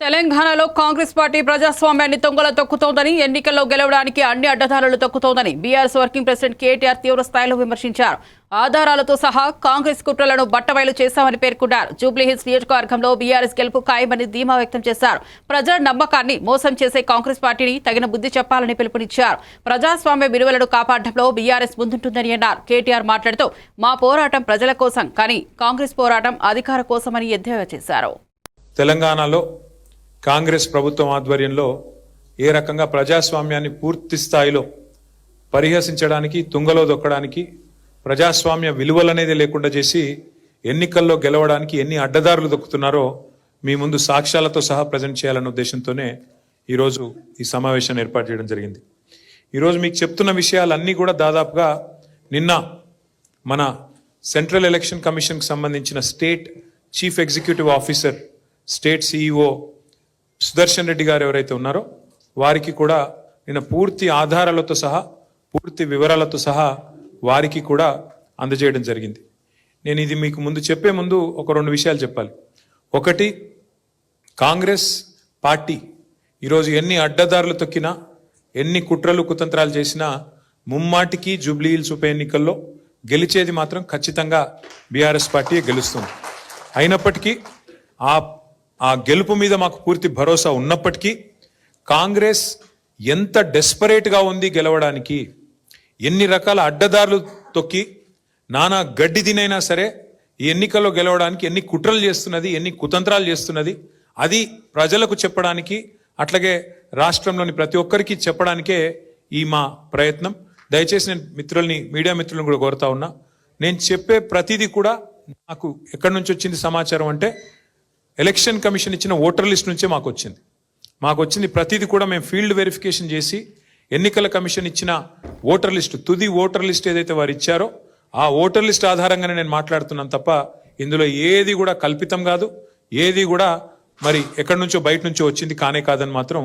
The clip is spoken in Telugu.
తెలంగాణలో కాంగ్రెస్ పార్టీ ప్రజాస్వామ్యాన్ని తొంగల తొక్కుతోందని ఎన్నికల్లో గెలవడానికి అన్ని అడ్డదారులు తొక్కుతోందని బీఆర్ఎస్ వర్కింగ్ ప్రెసిడెంట్ కేటీఆర్ తీవ్ర స్థాయిలో విమర్శించారు. ఆధారాలతో సహా కాంగ్రెస్ కుట్రలను బట్టబయలు చేశామని పేర్కొన్నారు. జూబ్లీహిల్స్ నియోజకవర్గంలో బీఆర్ఎస్ గెలుపు ఖాయమని ధీమా వ్యక్తం చేశారు. ప్రజల నమ్మకాన్ని మోసం చేసే కాంగ్రెస్ పార్టీని తగిన బుద్ధి చెప్పాలని పిలుపునిచ్చారు. ప్రజాస్వామ్య విలువలను కాపాడడంలో బీఆర్ఎస్ ముందుంటుందని అన్నారు. కేటీఆర్ మాట్లాడుతూ మా పోరాటం ప్రజల కోసం కానీ కాంగ్రెస్ పోరాటం అధికార కోసమని ఎద్దేవా చేశారు. తెలంగాణలో కాంగ్రెస్ ప్రభుత్వం ఆధ్వర్యంలో ఏ రకంగా ప్రజాస్వామ్యాన్ని పూర్తి స్థాయిలో పరిహసించడానికి తుంగలో దొక్కడానికి ప్రజాస్వామ్య విలువలనేది లేకుండా చేసి ఎన్నికల్లో గెలవడానికి ఎన్ని అడ్డదారులు దొక్కుతున్నారో మీ ముందు సాక్ష్యాలతో సహా ప్రజెంట్ చేయాలన్న ఉద్దేశంతోనే ఈరోజు ఈ సమావేశాన్ని ఏర్పాటు చేయడం జరిగింది. ఈరోజు మీకు చెప్తున్న విషయాలన్నీ కూడా దాదాపుగా నిన్న మన సెంట్రల్ ఎలక్షన్ కమిషన్కి సంబంధించిన state chief executive officer state CEO Sudarshan Reddy garu ఎవరైతే ఉన్నారో వారికి కూడా నేను పూర్తి ఆధారాలతో సహా పూర్తి వివరాలతో సహా వారికి కూడా అందజేయడం జరిగింది. నేను ఇది మీకు ముందు చెప్పే ముందు ఒక రెండు విషయాలు చెప్పాలి. ఒకటి కాంగ్రెస్ పార్టీ ఈరోజు ఎన్ని అడ్డదారులు తొక్కినా ఎన్ని కుట్రలు కుతంత్రాలు చేసినా ముమ్మాటికి జూబ్లీ హిల్స్ ఉప ఎన్నికల్లో గెలిచేది మాత్రం ఖచ్చితంగా బీఆర్ఎస్ పార్టీ గెలుస్తుంది. అయినప్పటికీ ఆ ఆ గెలుపు మీద మాకు పూర్తి భరోసా ఉన్నప్పటికీ కాంగ్రెస్ ఎంత డెస్పరేట్గా ఉంది గెలవడానికి ఎన్ని రకాల అడ్డదారులు తొక్కి నానా గడ్డి తినైనా సరే ఈ ఎన్నికల్లో గెలవడానికి ఎన్ని కుట్రలు చేస్తున్నది ఎన్ని కుతంత్రాలు చేస్తున్నది అది ప్రజలకు చెప్పడానికి అట్లాగే రాష్ట్రంలోని ప్రతి ఒక్కరికి చెప్పడానికే ఈ మా ప్రయత్నం. దయచేసి నేను మిత్రుల్ని మీడియా మిత్రులను కూడా కోరుతా ఉన్నా. నేను చెప్పే ప్రతిదీ కూడా నాకు ఎక్కడి నుంచి వచ్చింది సమాచారం అంటే ఎలక్షన్ కమిషన్ ఇచ్చిన ఓటర్ లిస్ట్ నుంచే మాకు వచ్చింది. మాకు వచ్చింది ప్రతిదీ కూడా మేము ఫీల్డ్ వెరిఫికేషన్ చేసి ఎన్నికల కమిషన్ ఇచ్చిన ఓటర్ లిస్ట్ తుది ఓటర్ లిస్ట్ ఏదైతే వారు ఇచ్చారో ఆ ఓటర్ లిస్ట్ ఆధారంగానే నేను మాట్లాడుతున్నాను తప్ప ఇందులో ఏది కూడా కల్పితం కాదు. ఏది కూడా మరి ఎక్కడి నుంచో బయట నుంచో వచ్చింది కానే కాదని మాత్రం